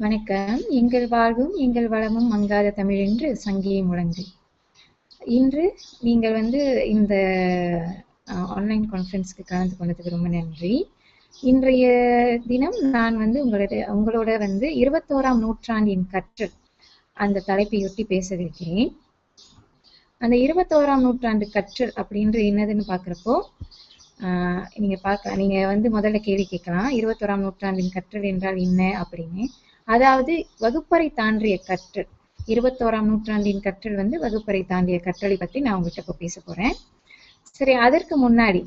வணக்கம். எங்கள் வாழ்வும் எங்கள் வளமும் மங்காத தமிழ் என்று சங்கியை முழங்கு. இன்று நீங்கள் வந்து இந்த ஆன்லைன் கான்ஃபரன்ஸ்க்கு கலந்து கொண்டதுக்கு ரொம்ப நன்றி. இன்றைய தினம் நான் வந்து உங்களோட உங்களோட வந்து இருபத்தோராம் நூற்றாண்டின் கற்றல் அந்த தலைப்பையொட்டி பேசவிருக்கிறேன். அந்த இருபத்தோராம் நூற்றாண்டு கற்றல் அப்படின்ற என்னதுன்னு பார்க்குறப்போ நீங்க பார்க்க நீங்க வந்து முதல்ல கேள்வி கேட்கலாம். இருபத்தோராம் நூற்றாண்டின் கற்றல் என்றால் என்ன அப்படின்னு. அதாவது வகுப்பறை தாண்டிய கற்றல். இருபத்தோராம் நூற்றாண்டின் கற்றல் வந்து வகுப்பறை தாண்டிய கற்றலை பத்தி நான் உங்கள்கிட்ட இப்போ பேச போறேன். சரி அதற்கு முன்னாடி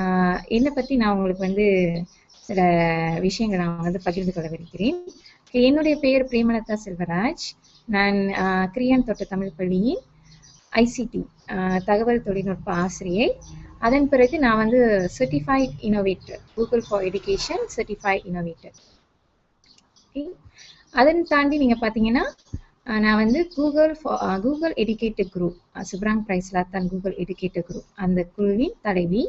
ஆஹ் என்னை பத்தி நான் உங்களுக்கு வந்து சில விஷயங்களை நான் வந்து பகிர்ந்து கொள்ள விருக்கிறேன் என்னுடைய பெயர் பிரேமலதா செல்வராஜ். நான் கிரியான் தோட்ட தமிழ் பள்ளியின் ஐசிடி தகவல் தொழில்நுட்ப ஆசிரியை. அதன் பிறகு நான் வந்து certified innovator Google for education certified innovator அதன் தாண்டி நீங்க பாத்தீங்கன்னா நான் வந்து கூகுள் கூகுள் எடுக்கேட்டர் குரூப் சுப்ராங் பிரைஸ்லாத்தான் கூகுள் எடுக்கேட்டர் குரூப் அந்த குழுவின் தலைவி.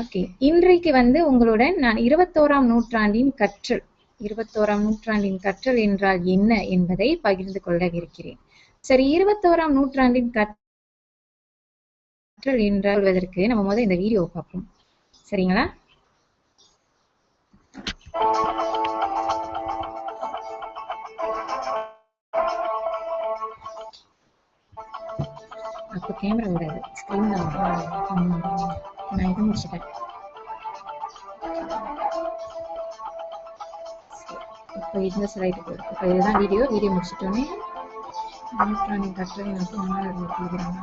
ஓகே இன்றைக்கு வந்து உங்களுடன் நான் இருபத்தோராம் நூற்றாண்டின் கற்றல் இருபத்தோராம் நூற்றாண்டின் கற்றல் என்றால் என்ன என்பதை பகிர்ந்து கொள்ள இருக்கிறேன். சரி இருபத்தோராம் நூற்றாண்டின் கற்றல் என்றால்வதற்கு நம்ம முதல் இந்த வீடியோவை பார்ப்போம். சரிங்களா? அப்போ கேமரா விடாது. ஸ்க்ரீன் நான் இது முடிச்சுட்டேன். இப்போ இந்த ஸ்லைடு இப்போ இதுதான் வீடியோ வீடியோ முடிச்சிட்டோன்னே கட்டுறது கற்றலை நோக்கி மாணவர்கள் கூறுகிறாங்க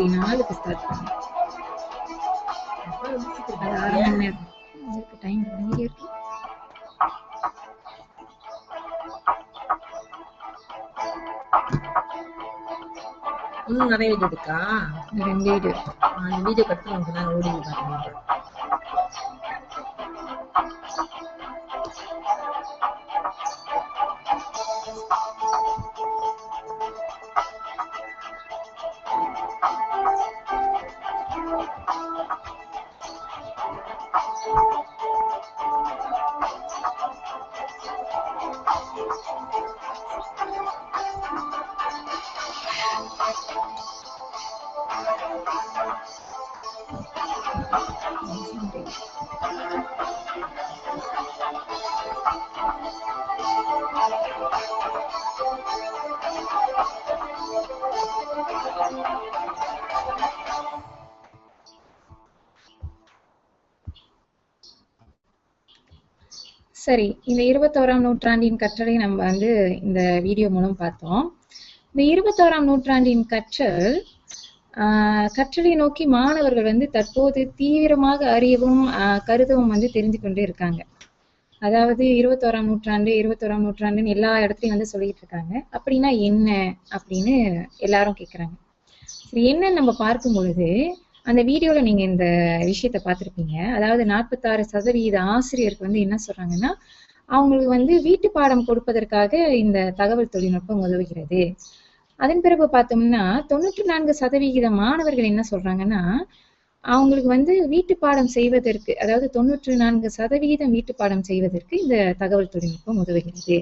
முப்பத்தி நாலுக்கு ஸ்டார்ட் பண்ணேன் அது அரை மணி நேரம் இருக்கு டைம் இங்கே இருக்கு. இன்னும் நிறைய வீடியோ இருக்கா? ரெண்டு வீடியோ அந்த வீடியோ கட்டு நமக்கு நான் ஓடி பார்க்கணும் சரி இந்த இருபத்தோராம் நூற்றாண்டின் கற்றலை நம்ம வந்து இந்த வீடியோ மூலம் பார்த்தோம். இந்த இருபத்தோராம் நூற்றாண்டின் கற்றல் கற்றலை நோக்கி மாணவர்கள் வந்து தற்போது தீவிரமாக அறியவும் கருதவும் வந்து தெரிஞ்சு கொண்டே இருக்காங்க. அதாவது இருபத்தோராம் நூற்றாண்டு இருபத்தோராம் நூற்றாண்டுன்னு எல்லா இடத்துலையும் வந்து சொல்லிட்டு இருக்காங்க. அப்படின்னா என்ன? அப்படின்னு எல்லாரும் கேட்குறாங்க சரி என்னன்னு நம்ம பார்க்கும் பொழுது அந்த வீடியோவில் நீங்கள் இந்த விஷயத்த பார்த்துருப்பீங்க. அதாவது நாற்பத்தாறு சதவீத ஆசிரியருக்கு வந்து என்ன சொல்கிறாங்கன்னா அவங்களுக்கு வந்து வீட்டு பாடம் கொடுப்பதற்காக இந்த தகவல் தொழில்நுட்பம் உதவுகிறது. அதன் பிறகு பார்த்தோம்னா தொண்ணூற்றி நான்கு சதவிகித மாணவர்கள் என்ன சொல்கிறாங்கன்னா அவங்களுக்கு வந்து வீட்டு பாடம் செய்வதற்கு அதாவது தொண்ணூற்றி நான்கு சதவிகிதம் வீட்டு பாடம் செய்வதற்கு இந்த தகவல் தொழில்நுட்பம் உதவுகிறது.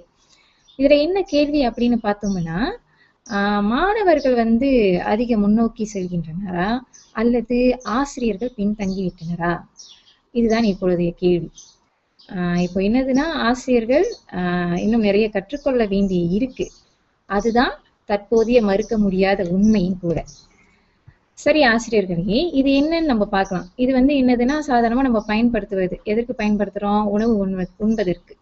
இதில் என்ன கேள்வி அப்படின்னு பார்த்தோம்னா மாணவர்கள் வந்து அதிக முன்னோக்கி செல்கின்றனரா? அல்லது ஆசிரியர்கள் பின்தங்கி விட்டனரா? இதுதான் இப்பொழுதைய கேள்வி. இப்போ என்னதுன்னா ஆசிரியர்கள் இன்னும் நிறைய கற்றுக்கொள்ள வேண்டி இருக்கு. அதுதான் தற்போதைய மறுக்க முடியாத உண்மையும் கூட. சரி ஆசிரியர்களே இது என்னன்னு நம்ம பார்க்கலாம். இது வந்து என்னதுன்னா சாதாரணமா நம்ம பயன்படுத்துவது. எதற்கு பயன்படுத்துறோம்? உணவு உண்ப உண்பதற்கு.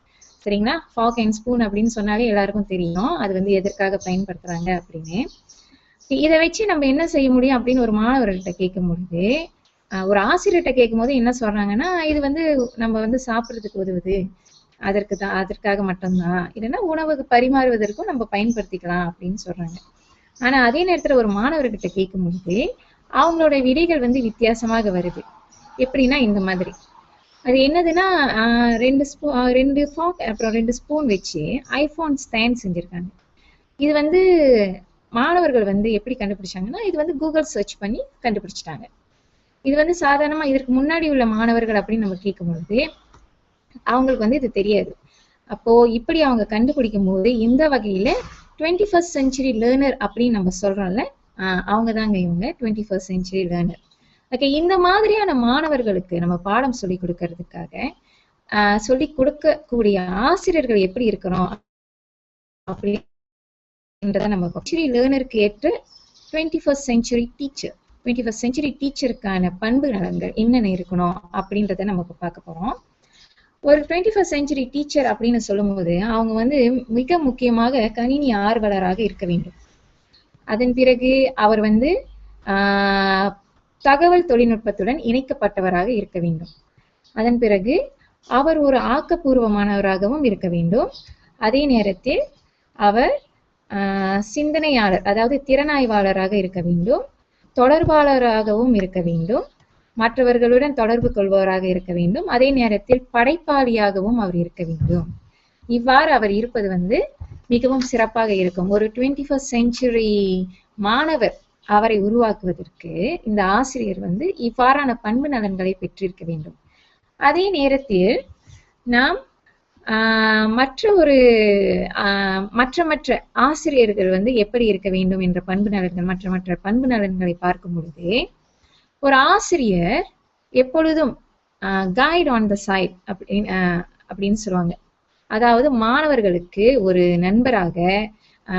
சரிங்களா? ஃபாக் அண்ட் ஸ்பூன் அப்படின்னு சொன்னாலே எல்லாருக்கும் தெரியும். அது வந்து எதற்காக பயன்படுத்துறாங்க அப்படின்னு. இதை வச்சு நம்ம என்ன செய்ய முடியும் அப்படின்னு ஒரு மாணவர்கள்ட்ட கேட்கும் பொழுது ஒரு ஆசிரியர்கிட்ட கேட்கும் போது என்ன சொல்றாங்கன்னா இது வந்து நம்ம வந்து சாப்பிட்றதுக்கு உதவுது. அதற்கு தான் அதற்காக மட்டும்தான் இல்லைன்னா உணவுக்கு பரிமாறுவதற்கும் நம்ம பயன்படுத்திக்கலாம் அப்படின்னு சொல்றாங்க. ஆனா அதே நேரத்துல ஒரு மாணவர்கிட்ட கேட்கும்போது அவங்களோட விடைகள் வந்து வித்தியாசமாக வருது. எப்படின்னா இந்த மாதிரி. அது என்னதுன்னா ரெண்டு ஸ்பூ ரெண்டு ஃபாக் அப்புறம் ரெண்டு ஸ்பூன் வச்சு ஐஃபோன் ஸ்டாண்ட் செஞ்சுருக்காங்க. இது வந்து மாணவர்கள் வந்து எப்படி கண்டுபிடிச்சாங்கன்னா இது வந்து கூகுள் சர்ச் பண்ணி கண்டுபிடிச்சிட்டாங்க. இது வந்து சாதாரணமாக இதற்கு முன்னாடி உள்ள மாணவர்கள் அப்படின்னு நம்ம கேட்கும்பொழுது அவங்களுக்கு வந்து இது தெரியாது. அப்போ இப்படி அவங்க கண்டுபிடிக்கும் போது இந்த வகையில டுவெண்ட்டி ஃபர்ஸ்ட் செஞ்சுரி லேர்னர் அப்படின்னு நம்ம சொல்றோம்ல அவங்க தாங்க இவங்க twenty first century learner okay இந்த மாதிரியான மாணவர்களுக்கு நம்ம பாடம் சொல்லி கொடுக்கறதுக்காக ஆஹ் சொல்லி கொடுக்கக்கூடிய ஆசிரியர்கள் எப்படி இருக்கணும் அப்படின்றத நம்ம செஞ்சுரி லேர்னருக்கு ஏற்ற twenty first century teacher twenty first century டீச்சருக்கான பண்பு நலன்கள் என்னென்ன இருக்கணும் அப்படின்றத நம்ம இப்போ பார்க்க போறோம். ஒரு டுவெண்ட்டி ஃபர்ஸ்ட் செஞ்சுரி டீச்சர் அப்படின்னு சொல்லும்போது அவங்க வந்து மிக முக்கியமாக கணினி ஆர்வலராக இருக்க வேண்டும். அதன் பிறகு அவர் வந்து ஆஹ், தகவல் தொழில்நுட்பத்துடன் இணைக்கப்பட்டவராக இருக்க வேண்டும். அதன் பிறகு அவர் ஒரு ஆக்கப்பூர்வமானவராகவும் இருக்க வேண்டும். அதே நேரத்தில் அவர் ஆஹ், சிந்தனையாளர் அதாவது திறனாய்வாளராக இருக்க வேண்டும். தொடர்பாளராகவும் இருக்க வேண்டும். மற்றவர்களுடன் தொடர்பு கொள்பவராக இருக்க வேண்டும். அதே நேரத்தில் படைப்பாளியாகவும் அவர் இருக்க வேண்டும். இவ்வாறு அவர் இருப்பது வந்து மிகவும் சிறப்பாக இருக்கும். ஒரு டுவெண்ட்டி ஃபர்ஸ்ட் செஞ்சுரி மாணவர் அவரை உருவாக்குவதற்கு இந்த ஆசிரியர் வந்து இவ்வாறான பண்பு நலன்களை பெற்றிருக்க வேண்டும். அதே நேரத்தில் நாம் ஆஹ், மற்ற ஒரு ஆஹ், மற்ற மற்ற ஆசிரியர்கள் வந்து எப்படி இருக்க வேண்டும் என்ற பண்பு நலன்கள் மற்ற மற்ற பண்பு நலன்களை பார்க்கும் பொழுது ஒரு ஆசிரியர் எப்பொழுதும் கைட் ஆன் த சைட் அப்படின்னு அப்படின்னு சொல்லுவாங்க. அதாவது மாணவர்களுக்கு ஒரு நண்பராக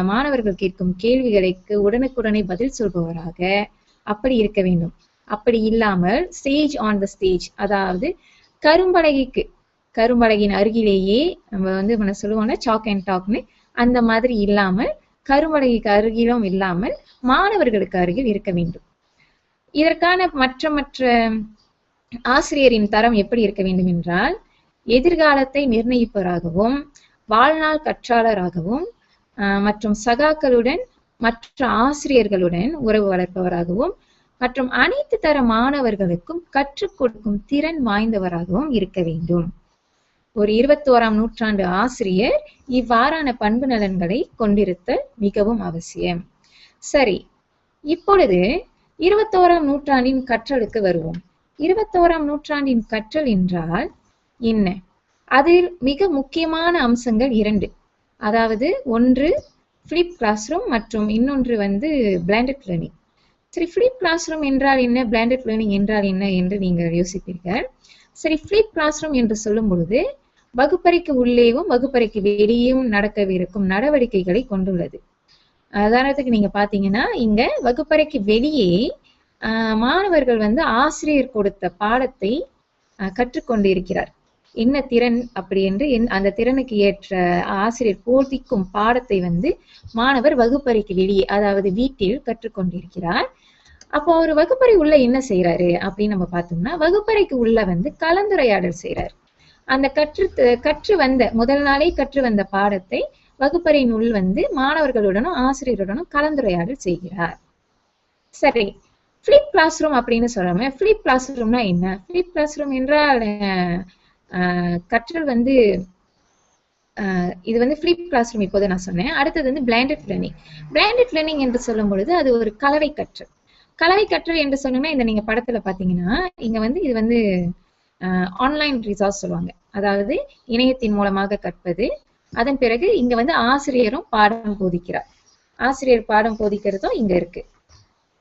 மாணவர்கள் கேட்கும் கேள்விகளுக்கு உடனுக்குடனே பதில் சொல்பவராக அப்படி இருக்க வேண்டும். அப்படி இல்லாமல் ஸ்டேஜ் ஆன் த ஸ்டேஜ் அதாவது கரும்பலகைக்கு கரும்பலகையின் அருகிலேயே நம்ம வந்து நம்ம சொல்லுவோம்னா சாக் அண்ட் டாக்னு அந்த மாதிரி இல்லாமல் கரும்பலகைக்கு அருகிலும் இல்லாமல் மாணவர்களுக்கு அருகில் இருக்க வேண்டும். இதற்கான மற்ற மற்ற ஆசிரியரின் தரம் எப்படி இருக்க வேண்டும் என்றால் எதிர்காலத்தை நிர்ணயிப்பவராகவும் வாழ்நாள் கற்றாளராகவும் மற்றும் சகாக்களுடன் மற்ற ஆசிரியர்களுடன் உறவு வளர்ப்பவராகவும் மற்றும் அனைத்து தர மாணவர்களுக்கும் கற்றுக் கொடுக்கும் திறன் வாய்ந்தவராகவும் இருக்க வேண்டும். ஒரு இருபத்தோராம் நூற்றாண்டு ஆசிரியர் இவ்வாறான பண்பு நலன்களை கொண்டிருத்தல் மிகவும் அவசியம். சரி இப்பொழுது இருபத்தோராம் நூற்றாண்டின் கற்றலுக்கு வருவோம். இருபத்தோராம் நூற்றாண்டின் கற்றல் என்றால் என்ன? அதில் மிக முக்கியமான அம்சங்கள் இரண்டு. அதாவது ஒன்று ஃபிளிப் கிளாஸ் ரூம் மற்றும் இன்னொன்று வந்து பிளாண்டட் லேர்னிங் சரி ஃபிளிப் கிளாஸ் ரூம் என்றால் என்ன? பிளாண்டட் லேர்னிங் என்றால் என்ன என்று நீங்கள் யோசிப்பீர்கள். சரி ஃபிளிப் கிளாஸ் ரூம் என்று சொல்லும் பொழுது வகுப்பறைக்கு உள்ளேயும் வகுப்பறைக்கு வெளியும் நடக்கவிருக்கும் நடவடிக்கைகளை கொண்டுள்ளது. உதாரணத்துக்கு நீங்க பாத்தீங்கன்னா இங்க வகுப்பறைக்கு வெளியே ஆஹ், மாணவர்கள் வந்து ஆசிரியர் கொடுத்த பாடத்தை கற்றுக்கொண்டு இருக்கிறார். என்ன திறன் அப்படி என்று என்- அந்த திறனுக்கு ஏற்ற ஆசிரியர் போதிக்கும் பாடத்தை வந்து மாணவர் வகுப்பறைக்கு வெளியே அதாவது வீட்டில் கற்றுக்கொண்டிருக்கிறார். அப்போ அவர் வகுப்பறை உள்ள என்ன செய்யறாரு அப்படின்னு நம்ம பார்த்தோம்னா வகுப்பறைக்கு உள்ள வந்து கலந்துரையாடல் செய்யறாரு அந்த கற்று கற்று வந்த முதல் நாளே கற்று வந்த பாடத்தை வகுப்பறையின் உள் வந்து மாணவர்களுடனும் ஆசிரியருடனும் கலந்துரையாடல் செய்கிறார். சரி ஃபிளிப் கிளாஸ் ரூம் அப்படின்னு சொல்றாம ஃபிளிப் கிளாஸ் ரூம்னா என்ன? ஃபிளிப் கிளாஸ் ரூம் என்றால் கற்றல் வந்து இது வந்து ஃபிளிப் கிளாஸ் ரூம் இப்போது நான் சொன்னேன். அடுத்தது வந்து பிளைண்டட் லேர்னிங் பிளைண்டட் லேர்னிங் என்று சொல்லும் பொழுது அது ஒரு கலவை கற்றல். கலவை கற்றல் என்று சொன்னோம்னா இந்த நீங்க படத்துல பாத்தீங்கன்னா இங்க வந்து இது வந்து ஆன்லைன் ரிசார்ஸ் சொல்லுவாங்க. அதாவது இணையத்தின் மூலமாக கற்பது. அதன் பிறகு இங்க வந்து ஆசிரியரும் பாடம் போதிக்கிறார். ஆசிரியர் பாடம் போதிக்கிறதும் இங்க இருக்கு.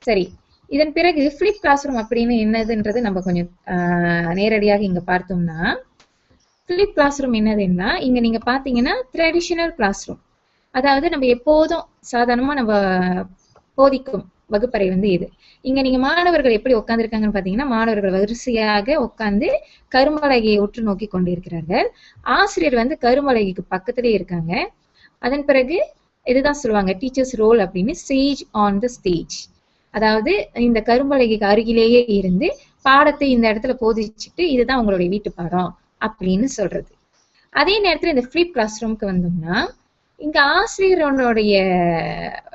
சரி இதன் பிறகு ஃபிளிப் கிளாஸ் ரூம் அப்படின்னு என்னதுன்றது நம்ம கொஞ்சம் ஆஹ், நேரடியாக இங்க பார்த்தோம்னா ஃபிளிப் கிளாஸ் ரூம் என்னதுன்னா இங்க நீங்க பாத்தீங்கன்னா ட்ரெடிஷனல் கிளாஸ் ரூம் அதாவது நம்ம எப்போதும் சாதாரணமா நம்ம போதிக்கும் வகுப்பறை வந்து இது. இங்க நீங்க மாணவர்கள் எப்படி உட்கார்ந்துருக்காங்கன்னு பாத்தீங்கன்னா மாணவர்கள் வரிசையாக உட்கார்ந்து கரும்பலகையை உற்று நோக்கி கொண்டிருக்கிறார்கள். ஆசிரியர் வந்து கரும்பலகைக்கு பக்கத்திலே இருக்காங்க. அதன் பிறகு இதுதான் சொல்லுவாங்க டீச்சர்ஸ் ரோல் அப்படின்னு சேஜ் ஆன் த ஸ்டேஜ் அதாவது இந்த கரும்பலகைக்கு அருகிலேயே இருந்து பாடத்தை இந்த இடத்துல போதிச்சுட்டு இதுதான் உங்களுடைய வீட்டு பாடம் அப்படின்னு சொல்றது. அதே நேரத்துல இந்த ஃபிளிப் கிளாஸ் ரூம்க்கு வந்தோம்னா இங்க ஆசிரியரனுடைய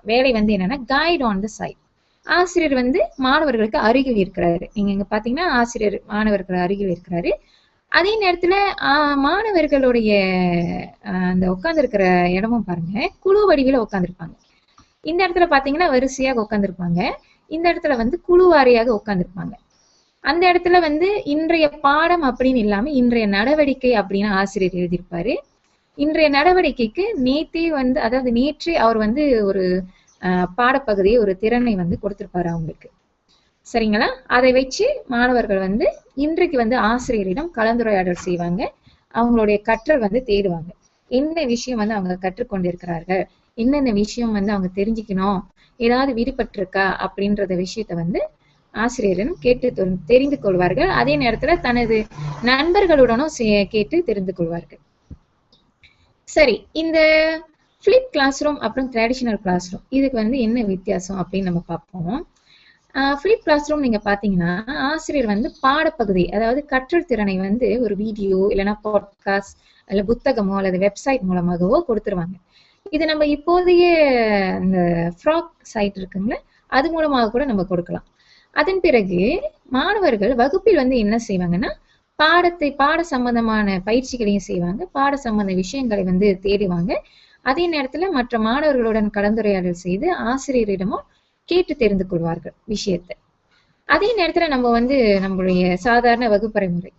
வேலை வந்து என்னன்னா கைட் ஆன் த சைட் ஆசிரியர் வந்து மாணவர்களுக்கு அருகில் இருக்கிறாரு. நீங்க இங்க பாத்தீங்கன்னா ஆசிரியர் மாணவர்கள் அருகில் இருக்கிறாரு. அதே நேரத்துல ஆஹ், மாணவர்களுடைய ஆஹ், அந்த உட்கார்ந்துருக்கிற இடமும் பாருங்க குழு வடிவில உட்காந்துருப்பாங்க இந்த இடத்துல பாத்தீங்கன்னா வரிசையாக உட்காந்துருப்பாங்க இந்த இடத்துல வந்து குழு வாரியாக உட்காந்துருப்பாங்க அந்த இடத்துல வந்து இன்றைய பாடம் அப்படின்னு இல்லாம இன்றைய நடவடிக்கை அப்படின்னு ஆசிரியர் எழுதியிருப்பாரு. இன்றைய நடவடிக்கைக்கு நேத்தே வந்து அதாவது நேற்றே அவர் வந்து ஒரு பாடப்பகுதியை ஒரு திறனை வந்து கொடுத்திருப்பாரு அவங்களுக்கு. சரிங்களா? அதை வச்சு மாணவர்கள் வந்து இன்றைக்கு வந்து ஆசிரியரிடம் கலந்துரையாடல் செய்வாங்க. அவங்களுடைய கற்றல் வந்து தேடுவாங்க. என்ன விஷயம் வந்து அவங்க கற்றுக்கொண்டிருக்கிறார்கள்? என்னென்ன விஷயம் வந்து அவங்க தெரிஞ்சுக்கணும்? ஏதாவது விடுபட்டிருக்கா? அப்படின்றத விஷயத்த வந்து ஆசிரியரிடம் கேட்டு தெரிந்து கொள்வார்கள். அதே நேரத்துல தனது நண்பர்களுடனும் கேட்டு தெரிந்து கொள்வார்கள். சரி இந்த ஃபிளிப் கிளாஸ் ரூம் அப்புறம் ட்ரெடிஷனல் கிளாஸ் ரூம் இதுக்கு வந்து என்ன வித்தியாசம் அப்படின்னு நம்ம பார்ப்போம். ஃபிளிப் கிளாஸ் ரூம் நீங்க பாத்தீங்கன்னா ஆசிரியர் வந்து பாடப்பகுதி அதாவது கற்றல் திறனை வந்து ஒரு வீடியோ இல்லைன்னா பாட்காஸ்ட் அல்ல புத்தகமோ அல்லது வெப்சைட் மூலமாகவோ கொடுத்துருவாங்க. இது நம்ம இப்போதைய இந்த ஃப்ராக் சைட் இருக்குங்களே அது மூலமாக கூட நம்ம கொடுக்கலாம். அதன் பிறகு மாணவர்கள் வகுப்பில் வந்து என்ன செய்வாங்கன்னா பாடத்தை பாட சம்பந்தமான பயிற்சிகளையும் செய்வாங்க. பாட சம்பந்த விஷயங்களை வந்து தேடுவாங்க. அதே நேரத்துல மற்ற மாணவர்களுடன் கலந்துரையாடல் செய்து ஆசிரியரிடமும் கேட்டு தெரிந்து கொள்வார்கள் விஷயத்தை. அதே நேரத்துல நம்ம வந்து நம்மளுடைய சாதாரண வகுப்பறை முறை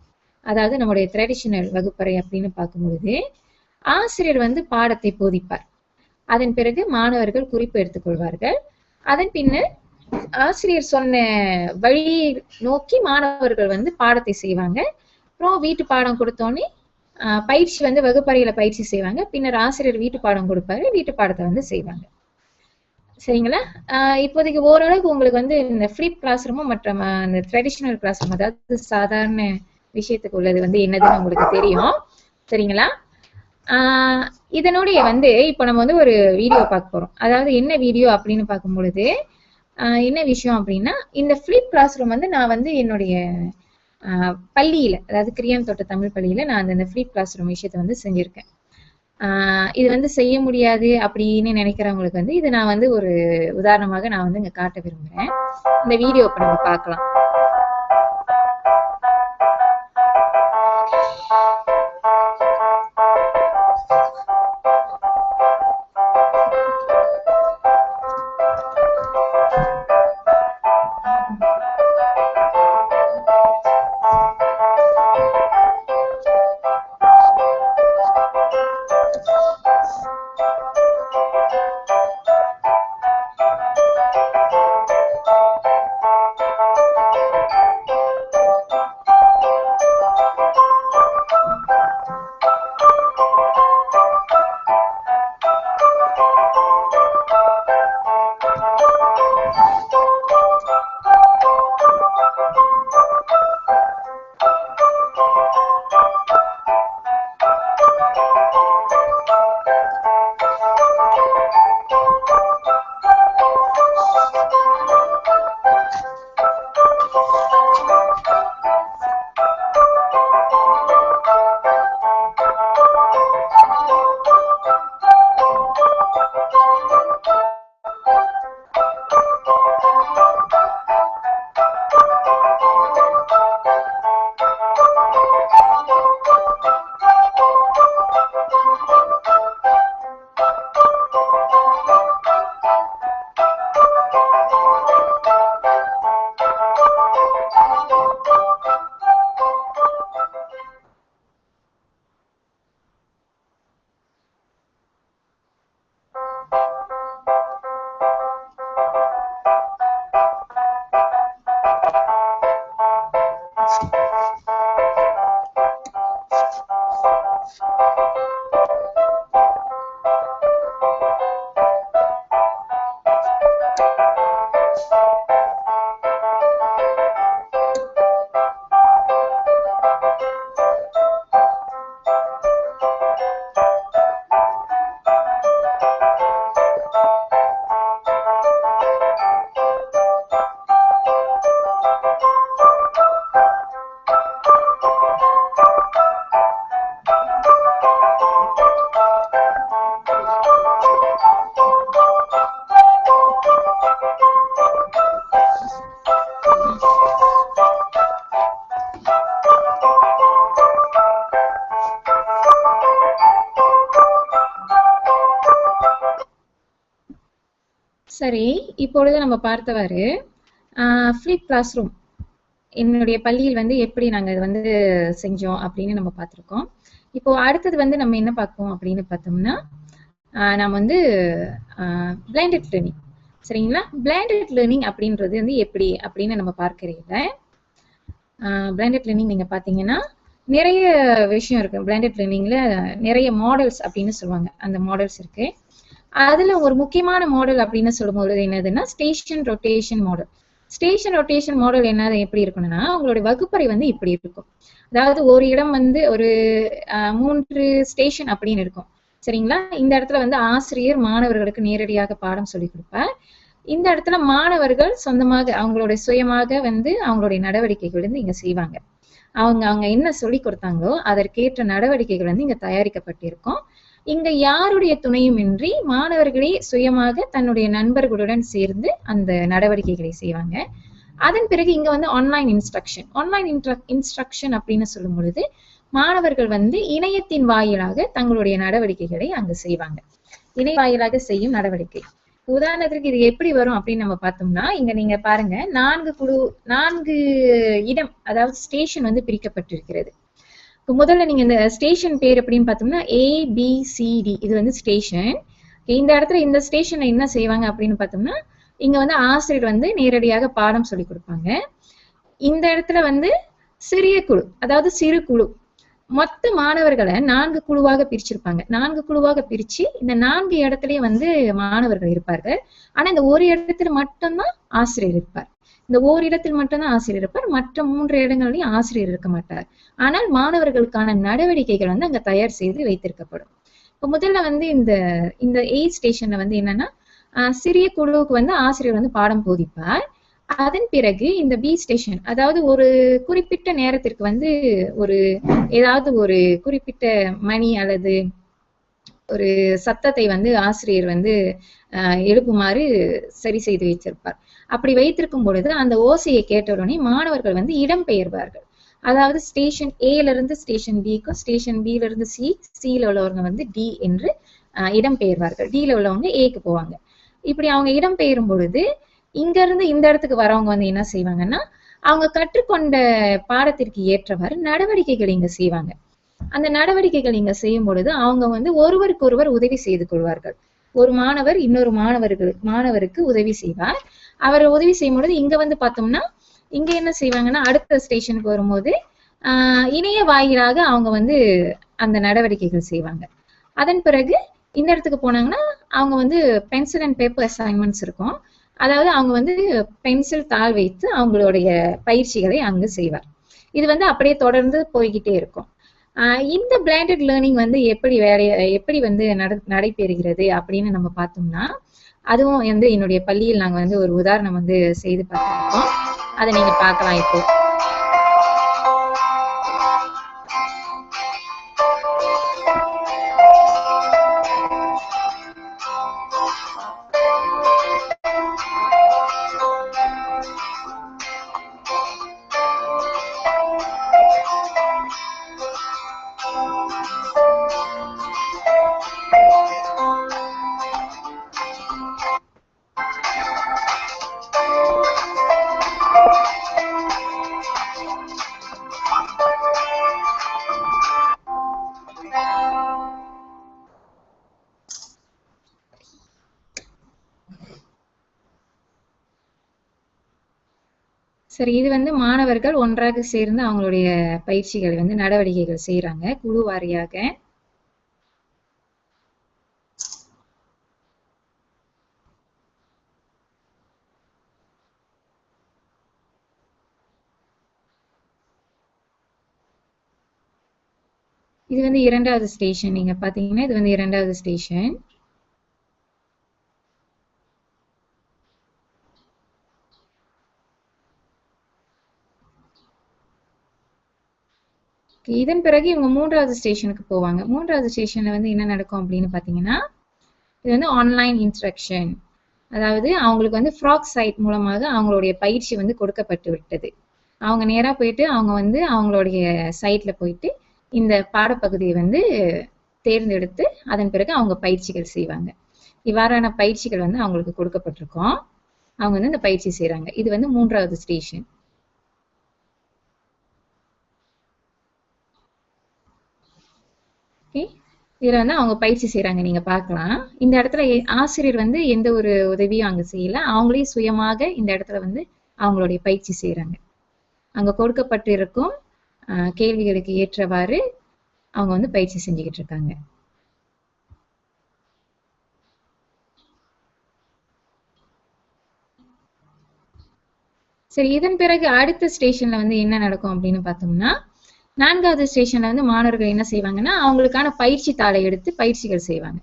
அதாவது நம்மளுடைய ட்ரெடிஷனல் வகுப்பறை அப்படின்னு பார்க்கும் பொழுது ஆசிரியர் வந்து பாடத்தை போதிப்பார். அதன் பிறகு மாணவர்கள் குறிப்பு எடுத்துக்கொள்வார்கள் அதன் பின்னர் ஆசிரியர் சொன்ன வழி நோக்கி மாணவர்கள் வந்து பாடத்தை செய்வாங்க. அப்புறம் வீட்டு பாடம் கொடுத்தோன்னே ஆஹ், பயிற்சி வந்து வகுப்பறையில பயிற்சி செய்வாங்க. பின்னர் ஆசிரியர் வீட்டு பாடம் கொடுப்பாரு. வீட்டு பாடத்தை வந்து செய்வாங்க. சரிங்களா? ஆஹ், இப்போதைக்கு ஓரளவுக்கு உங்களுக்கு வந்து இந்த ஃபிளிப் கிளாஸ் ரூமும் மற்ற அந்த இந்த ட்ரெடிஷனல் கிளாஸ் ரூம் அதாவது சாதாரண விஷயத்துக்கு உள்ளது வந்து என்னதுன்னு உங்களுக்கு தெரியும். சரிங்களா? ஆஹ் இதனுடைய வந்து இப்போ நம்ம வந்து ஒரு வீடியோ பார்க்க போறோம். அதாவது என்ன வீடியோ அப்படின்னு பார்க்கும் பொழுது என்ன விஷயம் அப்படின்னா இந்த ஃபிளிப் கிளாஸ் ரூம் வந்து நான் வந்து என்னுடைய ஆஹ் பள்ளியில அதாவது கிரியான் தோட்ட தமிழ் பள்ளியில நான் அந்த- ஃபிளிப் கிளாஸ் ரூம் விஷயத்த வந்து செஞ்சிருக்கேன். ஆஹ் இது வந்து செய்ய முடியாது அப்படின்னு நினைக்கிறவங்களுக்கு வந்து இது நான் வந்து ஒரு உதாரணமாக நான் வந்து இங்க காட்ட விரும்புறேன். இந்த வீடியோ இப்ப நம்ம பார்க்கலாம். சரி இப்பொழுது நம்ம பார்த்தவாறு ஃப்ளிப் கிளாஸ் ரூம் என்னுடைய பள்ளியில் வந்து எப்படி நாங்கள் இது வந்து செஞ்சோம் அப்படின்னு நம்ம பார்த்துருக்கோம். இப்போ அடுத்தது வந்து நம்ம என்ன பார்ப்போம் அப்படின்னு பார்த்தோம்னா நம்ம வந்து பிளைண்டட் லேர்னிங் சரிங்களா? பிளைண்டட் லேர்னிங் அப்படின்றது வந்து எப்படி அப்படின்னு நம்ம பார்க்கறீங்க பிளைண்டட் லேர்னிங் நீங்க பாத்தீங்கன்னா நிறைய விஷயம் இருக்கு. பிளைண்டட் லேர்னிங்ல நிறைய மாடல்ஸ் அப்படின்னு சொல்லுவாங்க. அந்த மாடல்ஸ் இருக்கு. அதுல ஒரு முக்கியமான மாடல் அப்படின்னு சொல்லும்போது என்னதுன்னா station rotation model station rotation model என்னது எப்படி இருக்கணும்னா உங்களுடைய வகுப்பறை வந்து இப்படி இருக்கும். அதாவது ஒரு இடம் வந்து ஒரு மூன்று ஸ்டேஷன் அப்படின்னு இருக்கும். சரிங்களா? இந்த இடத்துல வந்து ஆசிரியர் மாணவர்களுக்கு நேரடியாக பாடம் சொல்லி கொடுப்பார். இந்த இடத்துல மாணவர்கள் சொந்தமாக அவங்களுடைய சுயமாக வந்து அவங்களுடைய நடவடிக்கைகள் வந்து இங்க செய்வாங்க. அவங்க அவங்க என்ன சொல்லி கொடுத்தாங்களோ அதற்கேற்ற நடவடிக்கைகள் வந்து இங்க தயாரிக்கப்பட்டிருக்கும். இங்க யாருடைய துணையும் இன்றி மாணவர்களே சுயமாக தன்னுடைய நண்பர்களுடன் சேர்ந்து அந்த நடவடிக்கைகளை செய்வாங்க. அதன் பிறகு இங்க வந்து ஆன்லைன் இன்ஸ்ட்ரக்ஷன் ஆன்லைன் இன்ஸ்ட்ரக்ஷன் அப்படின்னு சொல்லும் பொழுது மாணவர்கள் வந்து இணையத்தின் வாயிலாக தங்களுடைய நடவடிக்கைகளை அங்கு செய்வாங்க. இணைய வாயிலாக செய்யும் நடவடிக்கை. உதாரணத்திற்கு இது எப்படி வரும் அப்படின்னு நம்ம பார்த்தோம்னா இங்க நீங்க பாருங்க நான்கு குழு நான்கு இடம் அதாவது ஸ்டேஷன் வந்து பிரிக்கப்பட்டிருக்கிறது. இப்போ முதல்ல நீங்க இந்த ஸ்டேஷன் பேர் அப்படின்னு பார்த்தோம்னா ஏபிசிடி இது வந்து ஸ்டேஷன் இந்த இடத்துல இந்த ஸ்டேஷன்ல என்ன செய்வாங்க அப்படின்னு பார்த்தோம்னா இங்க வந்து ஆசிரியர் வந்து நேரடியாக பாடம் சொல்லி கொடுப்பாங்க. இந்த இடத்துல வந்து சிறிய குழு அதாவது சிறு குழு. மொத்த மாணவர்களை நான்கு குழுவாக பிரிச்சிருப்பாங்க. நான்கு குழுவாக பிரிச்சு இந்த நான்கு இடத்துலயே வந்து மாணவர்கள் இருப்பார்கள். ஆனா இந்த ஒரு இடத்துல மட்டும்தான் ஆசிரியர் இருப்பார். இந்த ஓர் இடத்தில் மட்டும்தான் ஆசிரியர் இருப்பார். மற்ற மூன்று இடங்களிலும் ஆசிரியர் இருக்க மாட்டார். ஆனால் மாணவர்களுக்கான நடவடிக்கைகள் வந்து அங்க தயார் செய்து வைத்திருக்கப்படும். இப்ப முதல்ல வந்து இந்த இந்த எய்ட் ஸ்டேஷன்ல வந்து என்னன்னா சிறிய குழுவுக்கு வந்து ஆசிரியர் வந்து பாடம் போதிப்பார். அதன் பிறகு இந்த பி ஸ்டேஷன் அதாவது ஒரு குறிப்பிட்ட நேரத்திற்கு வந்து ஒரு ஏதாவது ஒரு குறிப்பிட்ட மணி அல்லது ஒரு சத்தத்தை வந்து ஆசிரியர் வந்து எழுப்புமாறு சரி செய்து வைத்திருப்பார். அப்படி வைத்திருக்கும் பொழுது அந்த ஓசையை கேட்டவுடனே மாணவர்கள் வந்து இடம்பெயர்வார்கள். அதாவது ஸ்டேஷன் ஏல இருந்து ஸ்டேஷன் பிக்கும் ஸ்டேஷன் பில இருந்து சி சில உள்ளவங்க வந்து டி என்று ஆஹ் இடம்பெயர்வார்கள். டில உள்ளவங்க ஏக்கு போவாங்க. இப்படி அவங்க இடம்பெயரும் பொழுது இங்க இருந்து இந்த இடத்துக்கு வரவங்க வந்து என்ன செய்வாங்கன்னா அவங்க கற்றுக்கொண்ட பாடத்திற்கு ஏற்றவாறு நடவடிக்கைகள் இங்க செய்வாங்க. அந்த நடவடிக்கைகள் இங்க செய்யும் பொழுது அவங்க வந்து ஒருவருக்கு ஒருவர் உதவி செய்து கொள்வார்கள். ஒரு மாணவர் இன்னொரு மாணவர்கள் மாணவருக்கு உதவி செய்வார். அவர் உதவி செய்யும் பொழுது இங்க வந்து பார்த்தோம்னா இங்க என்ன செய்வாங்கன்னா அடுத்த ஸ்டேஷனுக்கு வரும்போது ஆஹ் இணைய வாயிலாக அவங்க வந்து அந்த நடவடிக்கைகள் செய்வாங்க. அதன் பிறகு இந்த இடத்துக்கு போனாங்கன்னா அவங்க வந்து பென்சில் அண்ட் பேப்பர் அசைன்மெண்ட்ஸ் இருக்கும். அதாவது அவங்க வந்து பென்சில் தாள் வைத்து அவங்களுடைய பயிற்சிகளை அங்கு செய்வார். இது வந்து அப்படியே தொடர்ந்து போய்கிட்டே இருக்கும். ஆஹ் இந்த பிளாண்டட் லேர்னிங் வந்து எப்படி வேற எப்படி வந்து நட நடைபெறுகிறது அப்படின்னு நம்ம பார்த்தோம்னா அதுவும் வந்து என்னுடைய பள்ளியில் நாங்க வந்து ஒரு உதாரணம் வந்து செய்து பார்த்துருக்கோம். அதை நீங்க பார்க்கலாம் இப்போ. சரி இது வந்து மாணவர்கள் ஒன்றாக சேர்ந்து அவங்களுடைய பயிற்சிகள் வந்து நடவடிக்கைகள் செய்யறாங்க குழு வாரியாக. இது வந்து இரண்டாவது ஸ்டேஷன் நீங்க பாத்தீங்கன்னா இது வந்து இரண்டாவது ஸ்டேஷன் இதன் பிறகு இவங்க மூன்றாவது ஸ்டேஷனுக்கு போவாங்க. மூன்றாவது ஸ்டேஷன்ல வந்து என்ன நடக்கும் அப்படின்னு பாத்தீங்கன்னா இது வந்து ஆன்லைன் இன்ஸ்ட்ரக்ஷன் அதாவது அவங்களுக்கு வந்து ஃப்ராக் சைட் மூலமாக அவங்களுடைய பயிற்சி வந்து கொடுக்கப்பட்டு விட்டது. அவங்க நேரா போயிட்டு அவங்க வந்து அவங்களுடைய சைட்ல போயிட்டு இந்த பாடப்பகுதியை வந்து தேர்ந்தெடுத்து அதன் பிறகு அவங்க பயிற்சிகள் செய்வாங்க. இவ்வாறான பயிற்சிகள் வந்து அவங்களுக்கு கொடுக்கப்பட்டிருக்கும். அவங்க வந்து இந்த பயிற்சி செய்றாங்க. இது வந்து மூன்றாவது ஸ்டேஷன் ஓகே இதுல வந்து அவங்க பயிற்சி செய்யறாங்க நீங்க பார்க்கலாம். இந்த இடத்துல ஆசிரியர் வந்து எந்த ஒரு உதவியும் அங்க செய்யல. அவங்களே சுயமாக இந்த இடத்துல வந்து அவங்களுடைய பயிற்சி செய்யறாங்க அங்க கொடுக்கப்பட்டிருக்கும் ஆஹ், கேள்விகளுக்கு ஏற்றவாறு அவங்க வந்து பயிற்சி செஞ்சுக்கிட்டு இருக்காங்க. சரி இதன் பிறகு அடுத்த ஸ்டேஷன்ல வந்து என்ன நடக்கும் அப்படின்னு பார்த்தோம்னா நான்காவது ஸ்டேஷன்ல வந்து மாணவர்கள் என்ன செய்வாங்கன்னா அவங்களுக்கான பயிற்சி தாளை எடுத்து பயிற்சிகள் செய்வாங்க.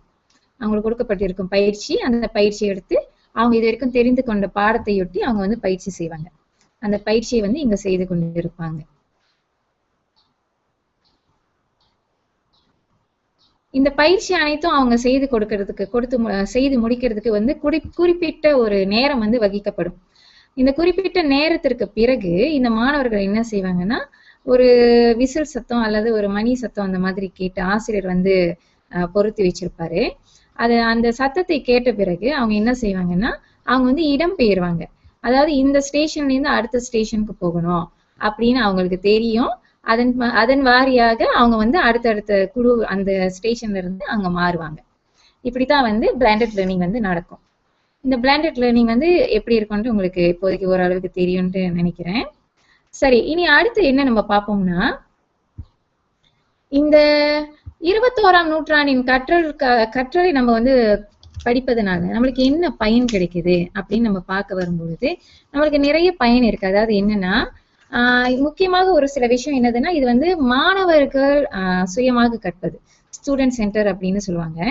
அவங்களுக்கு கொடுக்கப்பட்டிருக்கும் பயிற்சி அந்த பயிற்சி எடுத்து அவங்க இது வரைக்கும் தெரிந்து கொண்ட பாடத்தையொட்டி அவங்க வந்து பயிற்சி செய்வாங்க. அந்த பயிற்சியை வந்து இங்க செய்து கொண்டு இருப்பாங்க இந்த பயிற்சி அனைத்தும் அவங்க செய்து கொடுக்கறதுக்கு கொடுத்து செய்து முடிக்கிறதுக்கு வந்து குறி குறிப்பிட்ட ஒரு நேரம் வந்து வகிக்கப்படும். இந்த குறிப்பிட்ட நேரத்திற்கு பிறகு இந்த மாணவர்கள் என்ன செய்வாங்கன்னா ஒரு விசில் சத்தம் அல்லது ஒரு மணி சத்தம் அந்த மாதிரி கேட்டு ஆசிரியர் வந்து பொருத்தி வச்சிருப்பாரு. அது அந்த சத்தத்தை கேட்ட பிறகு அவங்க என்ன செய்வாங்கன்னா அவங்க வந்து இடம் பெயர்வாங்க. அதாவது இந்த ஸ்டேஷன்ல இருந்து அடுத்த ஸ்டேஷனுக்கு போகணும் அப்படின்னு அவங்களுக்கு தெரியும். அதன் அதன் வாரியாக அவங்க வந்து அடுத்தடுத்த குழு அந்த ஸ்டேஷன்ல இருந்து அங்க மாறுவாங்க. இப்படித்தான் வந்து பிளாண்டட் லேர்னிங் வந்து நடக்கும். இந்த பிளாண்டட் லேர்னிங் வந்து எப்படி இருக்கும்னு உங்களுக்கு இப்போதைக்கு ஓரளவுக்கு தெரியும்னு நினைக்கிறேன். சரி இனி அடுத்து என்ன நம்ம பார்ப்போம்னா இந்த இருபத்தோராம் நூற்றாண்டின் கற்றல் க- கற்றலை நம்ம வந்து படிப்பதனால நம்மளுக்கு என்ன பயன் கிடைக்குது அப்படின்னு நம்ம பார்க்க வரும்பொழுது நம்மளுக்கு நிறைய பயன் இருக்கு. அதாவது என்னன்னா ஆஹ் முக்கியமாக ஒரு சில விஷயம் என்னதுன்னா இது வந்து மாணவர்கள் ஆஹ் சுயமாக கற்பது. ஸ்டூடெண்ட் சென்டர் அப்படின்னு சொல்லுவாங்க.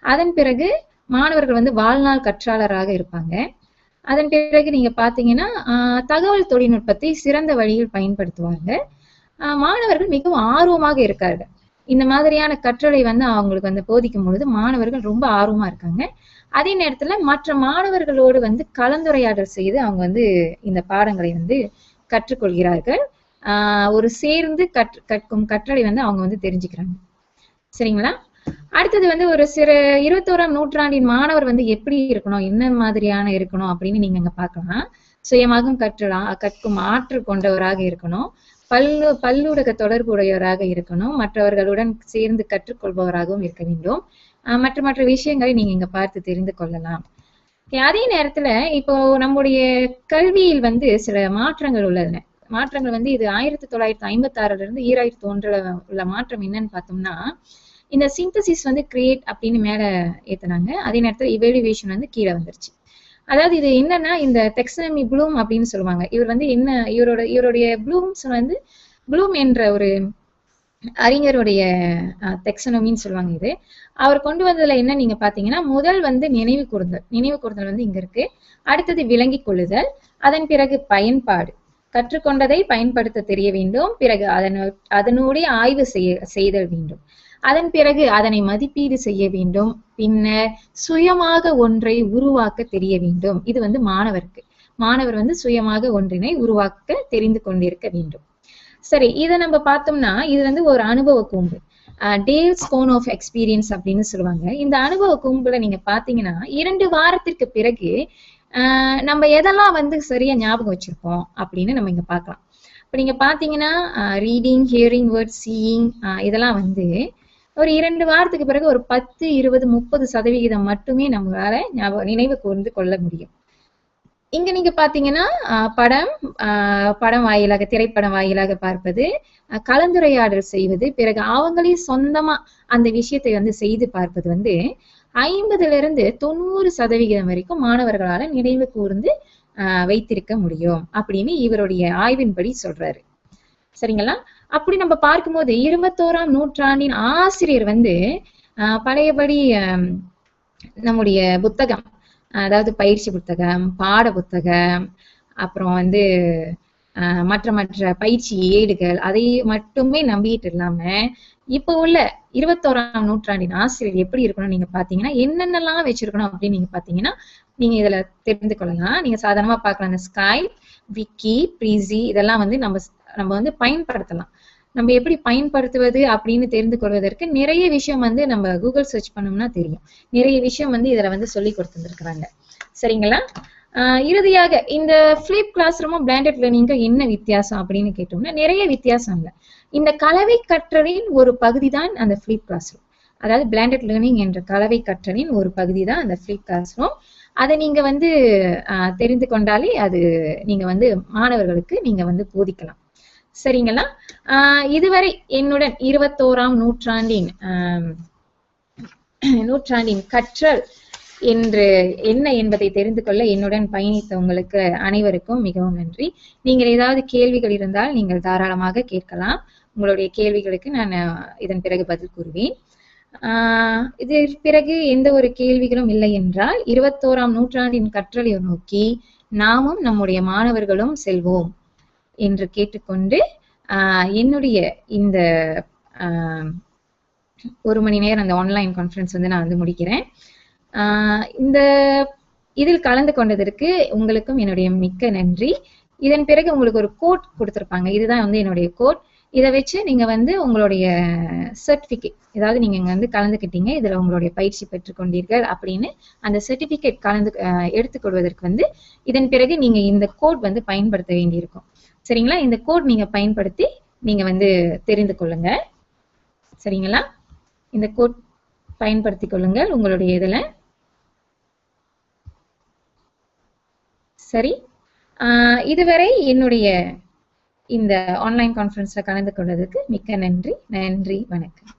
அதன் பிறகு மாணவர்கள் வந்து வாழ்நாள் கற்றாளராக இருப்பாங்க. அதன் பிறகு நீங்க பாத்தீங்கன்னா தகவல் தொழில்நுட்பத்தை சிறந்த வழியில் பயன்படுத்துவாங்க. மாணவர்கள் மிகவும் ஆர்வமாக இருக்கார்கள். இந்த மாதிரியான கற்றலை வந்து அவங்களுக்கு வந்து போதிக்கும் பொழுது மாணவர்கள் ரொம்ப ஆர்வமா இருக்காங்க. அதே நேரத்துல மற்ற மாணவர்களோடு வந்து கலந்துரையாடல் செய்து அவங்க வந்து இந்த பாடங்களை வந்து கற்றுக்கொள்கிறார்கள். ஆஹ் ஒரு சேர்ந்து கற்று கற்கும் கற்றலை வந்து அவங்க வந்து தெரிஞ்சுக்கிறாங்க. சரிங்களா? அடுத்தது வந்து ஒரு சிறு இருபத்தோராம் நூற்றாண்டின் மாணவர் வந்து எப்படி இருக்கணும் என்ன மாதிரியான இருக்கணும் அப்படின்னு நீங்க இங்க பாக்கலாம் சுயமாகவும் கற்றலாம் கற்கும் ஆற்றல் கொண்டவராக இருக்கணும். பல்லு பல்லூடக தொடர்புடையவராக இருக்கணும். மற்றவர்களுடன் சேர்ந்து கற்றுக்கொள்பவராகவும் இருக்க வேண்டும். ஆஹ் மற்ற மற்ற விஷயங்களை நீங்க இங்க பார்த்து தெரிந்து கொள்ளலாம். அதே நேரத்துல இப்போ நம்முடைய கல்வியில் வந்து சில மாற்றங்கள் உள்ளன மாற்றங்கள் வந்து இது ஆயிரத்தி தொள்ளாயிரத்தி ஐம்பத்தி ஆறுல இருந்து ஈராயிரத்தி ஒன்றுல உள்ள மாற்றம் என்னன்னு பார்த்தோம்னா இந்த சிந்தசிஸ் வந்து கிரியேட் அப்படின்னு மேல ஏத்துனாங்க. அதே நேரத்துல இவேலுவேஷன் வந்து கீழே வந்துருச்சு. அதாவது இது என்னன்னா இந்த டெக்ஸனமி ப்ளூம் அப்படின்னு சொல்லுவாங்க. இவர் வந்து என்ன இவரோட இவருடைய ப்ளூம்ஸ் வந்து ப்ளூம் என்ற ஒரு அறிஞருடைய டெக்ஸனமின்னு சொல்லுவாங்க இது. அவர் கொண்டு வந்ததுல என்ன நீங்க பாத்தீங்கன்னா முதல் வந்து நினைவு கூர்ந்தல். நினைவு கூர்ந்தல் வந்து இங்க இருக்கு. அடுத்தது விளங்கி கொள்ளுதல். அதன் பிறகு பயன்பாடு. கற்றுக்கொண்டதை பயன்படுத்த தெரிய வேண்டும். பிறகு அதனு அதனுடைய ஆய்வு செய்ய செய்தல் வேண்டும். அதன் பிறகு அதனை மதிப்பீடு செய்ய வேண்டும். பின்னர் சுயமாக ஒன்றை உருவாக்க தெரிய வேண்டும். இது வந்து மாணவருக்கு. மாணவர் வந்து சுயமாக ஒன்றினை உருவாக்க தெரிந்து கொண்டிருக்க வேண்டும். சரி இதை நம்ம பார்த்தோம்னா இது வந்து ஒரு அனுபவ கூம்பு. டேல் கோன் ஆஃப் எக்ஸ்பீரியன்ஸ் அப்படின்னு சொல்லுவாங்க. இந்த அனுபவ கூம்புல நீங்க பாத்தீங்கன்னா இரண்டு வாரத்திற்கு பிறகு ஆஹ் நம்ம எதெல்லாம் வந்து சரியா ஞாபகம் வச்சிருக்கோம் அப்படின்னு நம்ம இங்க பார்க்கலாம். இப்ப நீங்க பாத்தீங்கன்னா ரீடிங் ஹியரிங் வேர்ட் சீயிங் இதெல்லாம் வந்து ஒரு இரண்டு வாரத்துக்கு பிறகு ஒரு பத்து இருபது முப்பது சதவிகிதம் மட்டுமே நம்மளால ஞாபகம் நினைவு கூர்ந்து கொள்ள முடியும். இங்க நீங்க பாத்தீங்கன்னா படம் படம் வாயிலாக திரைப்படம் வாயிலாக பார்ப்பது கலந்துரையாடல் செய்வது பிறகு அவங்களே சொந்தமா அந்த விஷயத்தை வந்து செய்து பார்ப்பது வந்து ஐம்பதுல இருந்து தொண்ணூறு சதவிகிதம் வரைக்கும் மாணவர்களால நினைவு கூர்ந்து ஆஹ் வைத்திருக்க முடியும் அப்படின்னு இவருடைய ஆய்வின்படி சொல்றாரு. சரிங்களா? அப்படி நம்ம பார்க்கும்போது இருபத்தோராம் நூற்றாண்டின் ஆசிரியர் வந்து ஆஹ் பழையபடி நம்முடைய புத்தகம் அதாவது பயிற்சி புத்தகம் பாட புத்தகம் அப்புறம் வந்து ஆஹ் மற்ற மற்ற பயிற்சி ஏடுகள் அதை மட்டுமே நம்பிட்டு இல்லாம இப்ப உள்ள இருபத்தோராம் நூற்றாண்டின் ஆசிரியர் எப்படி இருக்கணும் நீங்க பாத்தீங்கன்னா என்னென்னலாம் வச்சிருக்கணும் அப்படின்னு நீங்க பாத்தீங்கன்னா நீங்க இதுல தெரிந்து கொள்ளலாம். நீங்க சாதாரணமா பாக்கலாம் அந்த ஸ்கை விக்கி ப்ரீசி இதெல்லாம் வந்து நம்ம நம்ம வந்து பயன்படுத்தலாம். நம்ம எப்படி பயன்படுத்துவது அப்படின்னு தெரிந்து கொள்வதற்கு நிறைய விஷயம் வந்து நம்ம கூகுள் சர்ச் பண்ணோம்னா தெரியும். நிறைய விஷயம் வந்து இதுல வந்து சொல்லி கொடுத்துருக்காங்க சரிங்களா? ஆஹ் இறுதியாக இந்த ஃபிளிப் கிளாஸ் ரூமும் பிளாண்டட் லேர்னிங்கும் என்ன வித்தியாசம் அப்படின்னு கேட்டோம்னா நிறைய வித்தியாசம் இல்லை. இந்த கலவை கற்றலின் ஒரு பகுதி தான் அந்த ஃபிளிப் கிளாஸ் ரூம் அதாவது பிளாண்டட் லேர்னிங் என்ற கலவை கற்றலின் ஒரு பகுதி தான் அந்த ஃபிளிப் கிளாஸ் ரூம் அதை நீங்க வந்து தெரிந்து கொண்டாலே அது நீங்க வந்து மாணவர்களுக்கு நீங்க வந்து போதிக்கலாம். சரிங்களா? ஆஹ் இதுவரை என்னுடன் இருபத்தோராம் நூற்றாண்டின் நூற்றாண்டின் கற்றல் என்று என்ன என்பதை தெரிந்து கொள்ள என்னுடன் பயணித்த உங்களுக்கு அனைவருக்கும் மிகவும் நன்றி. நீங்கள் ஏதாவது கேள்விகள் இருந்தால் நீங்கள் தாராளமாக கேட்கலாம். உங்களுடைய கேள்விகளுக்கு நான் இதன் பிறகு பதில் கூறுவேன். ஆஹ் இது பிறகு எந்த ஒரு கேள்விகளும் இல்லை என்றால் இருபத்தோராம் நூற்றாண்டின் கற்றலை நோக்கி நாமும் நம்முடைய மாணவர்களும் செல்வோம். என்று கேட்டுக்கொண்டு என்னுடைய இந்த ஒரு மணி நேரம் அந்த ஆன்லைன் கான்ஃபரன்ஸ் வந்து நான் வந்து முடிக்கிறேன். இந்த இதில் கலந்து கொண்டதற்கு உங்களுக்கும் என்னுடைய மிக்க நன்றி. இதன் பிறகு உங்களுக்கு ஒரு கோட் கொடுத்துருப்பாங்க. இதுதான் வந்து என்னுடைய கோட் இதை வச்சு நீங்க வந்து உங்களுடைய சர்டிபிகேட் ஏதாவது நீங்க இங்க வந்து கலந்துக்கிட்டீங்க இதுல உங்களுடைய பயிற்சி பெற்றுக்கொண்டீர்கள் அப்படின்னு அந்த சர்டிபிகேட் கலந்து எடுத்துக்கொள்வதற்கு வந்து இதன் பிறகு நீங்க இந்த கோட் வந்து பயன்படுத்த வேண்டியிருக்கும். சரிங்களா? இந்த கோட் நீங்க பயன்படுத்தி நீங்க வந்து தெரிந்து கொள்ளுங்க. சரிங்களா? இந்த கோட் பயன்படுத்திக் கொள்ளுங்கள் உங்களுடைய இதுல. சரி. இதுவரை என்னுடைய இந்த ஆன்லைன் கான்ஃபரன்ஸ்ல கலந்து கொண்டதுக்கு மிக்க நன்றி. நன்றி. வணக்கம்.